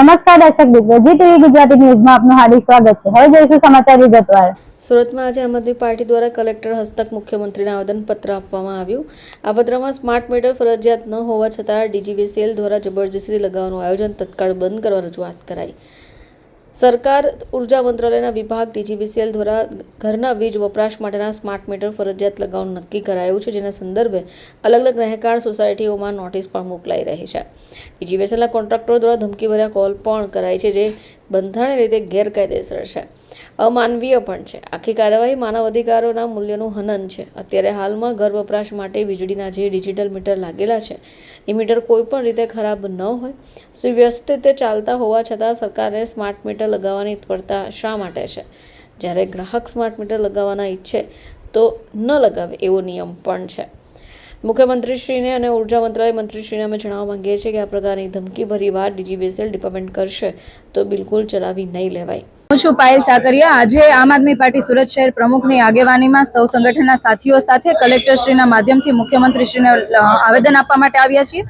નમસ્કાર દર્શક મિત્રો, જી ટીવી ગુજરાતી ન્યૂઝમાં આપનું હાર્દિક સ્વાગત છે. હવે જોઈશું સમાચાર વિગતવાર. સુરતમાં આજે આમ આદમી પાર્ટી દ્વારા કલેક્ટર હસ્તક મુખ્યમંત્રીને આવેદનપત્ર આપવામાં આવ્યું. આ પત્રમાં સ્માર્ટ મીટર ફરજિયાત ન હોવા છતાં ડીજીવીસીએલ દ્વારા જબરજસ્તી લગાવવાનું આયોજન તત્કાળ બંધ કરવા રજૂઆત કરાઈ. સરકાર ઊર્જા મંત્રાલયના વિભાગ, ડીજીવીસીએલ દ્વારા ઘરના વીજ વપરાશ માટેના સ્માર્ટ મીટર ફરજિયાત લગાવવાનું નક્કી કરાયું છે, જેના સંદર્ભે અલગ અલગ રહેકાર સોસાયટીઓમાં નોટિસ પણ મોકલાઈ રહી છે. ડીજીવીસીએલના કોન્ટ્રાક્ટરો દ્વારા ધમકીભર્યા કોલ પણ કરાય છે, જે બંધારણીય રીતે ગેરકાયદેસર છે. અમાનવીય પણ છે. આખી કાર્યવાહી માનવ અધિકારોના મૂલ્યનું હનન છે. અત્યારે હાલમાં ઘર વપરાશ માટે વીજળીના જે ડિજિટલ મીટર લાગેલા છે, એ મીટર કોઈ પણ રીતે ખરાબ ન હોય. સુવ્યવસ્થિત રીતે ચાલતા હોવા છતાં સરકારે સ્માર્ટ મીટર લગાવવાની ત્વરતા શા માટે છે? જ્યારે ગ્રાહક સ્માર્ટ મીટર લગાવવાના ઈચ્છે તો ન લગાવે એવો નિયમ પણ છે. મુખ્યમંત્રીશ્રીને અને ઊર્જા મંત્રાલય મંત્રીશ્રીને અમે જણાવવા માંગીએ છીએ કે આ પ્રકારની ધમકીભરી વાત ડીજીબીએસએલ ડિપાર્ટમેન્ટ કરશે તો બિલકુલ ચલાવી નહીં લેવાય. હું છું પાયલ સાકરિયા, આજે આમ આદમી પાર્ટી સુરત શહેર પ્રમુખની આગેવાનીમાં સૌ સંગઠનના સાથીઓ સાથે કલેક્ટરશ્રીના માધ્યમથી મુખ્યમંત્રીશ્રીને આવેદન આપવા માટે આવ્યા છીએ.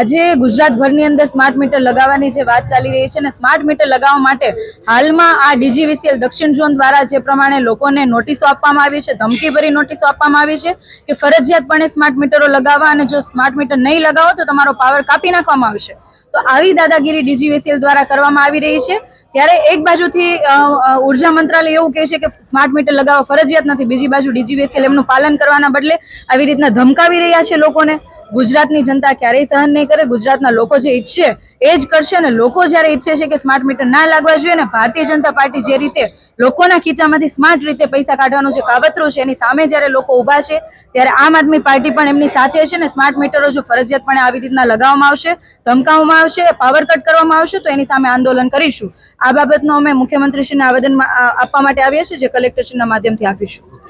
આજે ગુજરાતભરની અંદર સ્માર્ટ મીટર લગાવવાની જે વાત ચાલી રહી છે અને સ્માર્ટ મીટર લગાવવા માટે હાલમાં આ ડીજીવીસીએલ દક્ષિણ ઝોન દ્વારા જે પ્રમાણે લોકોને નોટિસો આપવામાં આવી છે, ધમકીભરી નોટિસો આપવામાં આવી છે કે ફરજિયાતપણે સ્માર્ટ મીટરો લગાવવા અને જો સ્માર્ટ મીટર નહીં લગાવો તો તમારો પાવર કાપી નાખવામાં આવશે. તો આવી દાદાગીરી ડીજીવીસીએલ દ્વારા કરવામાં આવી રહી છે. ત્યારે એક બાજુથી ઊર્જા મંત્રાલય એવું કહે છે કે સ્માર્ટ મીટર લગાવવા ફરજિયાત નથી. બીજી બાજુ ડીજીવીએસએલ એમનું પાલન કરવાના બદલે આવી રીતના ધમકાવી રહ્યા છે લોકોને. ગુજરાતની જનતા ક્યારેય સહન નહીં કરે, ગુજરાતના લોકો જે ઈચ્છે એ જ કરશે અને લોકો જ્યારે ઈચ્છે છે કે સ્માર્ટ મીટર ના લાગવા જોઈએ અને ભારતીય જનતા પાર્ટી જે રીતે લોકોના ખીચામાંથી સ્માર્ટ રીતે પૈસા કાઢવાનું જે કાવતરું છે, એની સામે જ્યારે લોકો ઊભા છે, ત્યારે આમ આદમી પાર્ટી પણ એમની સાથે છે ને સ્માર્ટ મીટરો જો ફરજિયાતપણે આવી રીતના લગાવવામાં આવશે, ધમકાવવામાં આવશે, પાવર કટ કરવામાં આવશે, તો એની સામે આંદોલન કરીશું. આ બાબતનો અમે મુખ્યમંત્રીશ્રીને આવેદન આપવા માટે આવ્યા છીએ, જે કલેક્ટરશ્રીના માધ્યમથી આપીશું.